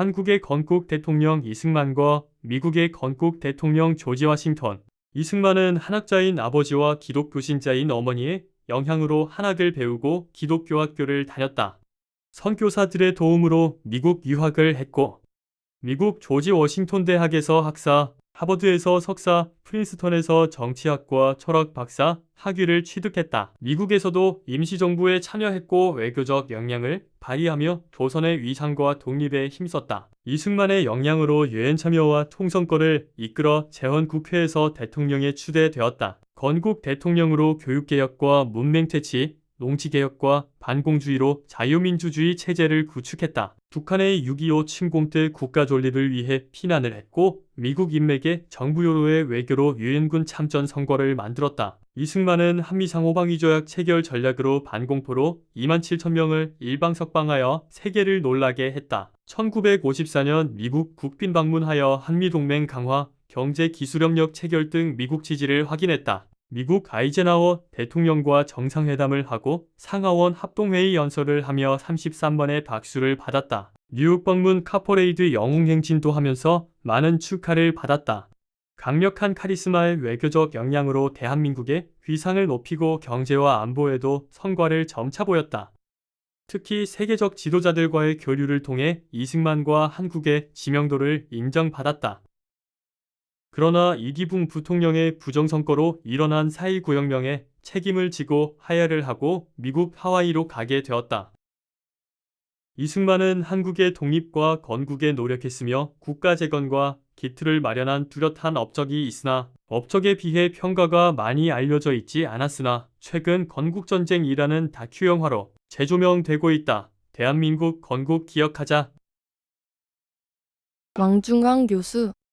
한국의 건국 대통령 이승만과 미국의 건국 대통령 조지 워싱턴. 이승만은 한학자인 아버지와 기독교 신자인 어머니의 영향으로 한학을 배우고 기독교 학교를 다녔다. 선교사들의 도움으로 미국 유학을 했고 미국 조지 워싱턴 대학에서 학사, 하버드에서 석사, 프린스턴에서 정치학과 철학 박사 학위를 취득했다. 미국에서도 임시정부에 참여했고 외교적 역량을 발휘하며 조선의 위상과 독립에 힘썼다. 이승만의 역량으로 유엔 참여와 통선거를 이끌어 재헌 국회에서 대통령에 추대되었다. 건국 대통령으로 교육개혁과 문맹퇴치, 농지개혁과 반공주의로 자유민주주의 체제를 구축했다. 북한의 6.25 침공 때 국가 존립을 위해 피난을 했고 미국 인맥의 정부요로의 외교로 유엔군 참전 선거를 만들었다. 이승만은 한미상호방위조약 체결 전략으로 반공포로 2만 7천 명을 일방석방하여 세계를 놀라게 했다. 1954년 미국 국빈 방문하여 한미동맹 강화, 경제 기술협력 체결 등 미국 지지를 확인했다. 미국 아이젠하워 대통령과 정상회담을 하고 상하원 합동회의 연설을 하며 33번의 박수를 받았다. 뉴욕 방문 카퍼레이드 영웅행진도 하면서 많은 축하를 받았다. 강력한 카리스마의 외교적 역량으로 대한민국의 위상을 높이고 경제와 안보에도 성과를 점차 보였다. 특히 세계적 지도자들과의 교류를 통해 이승만과 한국의 지명도를 인정받았다. 그러나 이기붕 부통령의 부정선거로 일어난 4.19혁명에 책임을 지고 하야를 하고 미국 하와이로 가게 되었다. 이승만은 한국의 독립과 건국에 노력했으며 국가 재건과 기틀을 마련한 뚜렷한 업적이 있으나 업적에 비해 평가가 많이 알려져 있지 않았으나 최근 건국전쟁이라는 다큐 영화로 재조명되고 있다. 대한민국 건국 기억하자. 왕중왕 교수